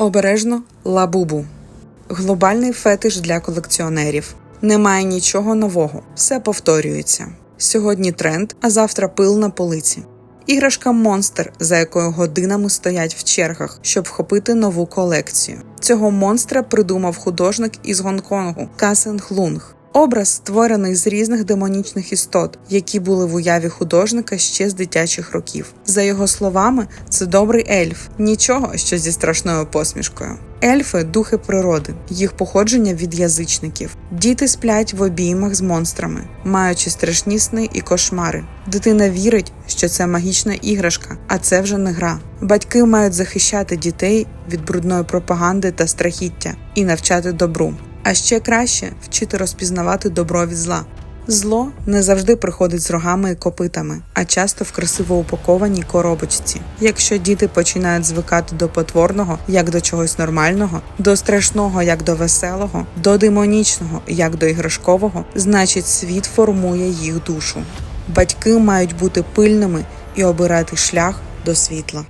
Обережно лабубу. Глобальний фетиш для колекціонерів. Немає нічого нового, все повторюється. Сьогодні тренд, а завтра пил на полиці. Іграшка монстр, за якою годинами стоять в чергах, щоб вхопити нову колекцію. Цього монстра придумав художник із Гонконгу Касен Лунг. Образ створений з різних демонічних істот, які були в уяві художника ще з дитячих років. За його словами, це добрий ельф, нічого, що зі страшною посмішкою. Ельфи духи природи, їх походження від язичників. Діти сплять в обіймах з монстрами, маючи страшні сни і кошмари. Дитина вірить, що це магічна іграшка, а це вже не гра. Батьки мають захищати дітей від брудної пропаганди та страхіття і навчати добру. А ще краще вчити розпізнавати добро від зла. Зло не завжди приходить з рогами і копитами, а часто в красиво упакованій коробочці. Якщо діти починають звикати до потворного як до чогось нормального, до страшного як до веселого, до демонічного як до іграшкового, значить світ формує їх душу. Батьки мають бути пильними і обирати шлях до світла.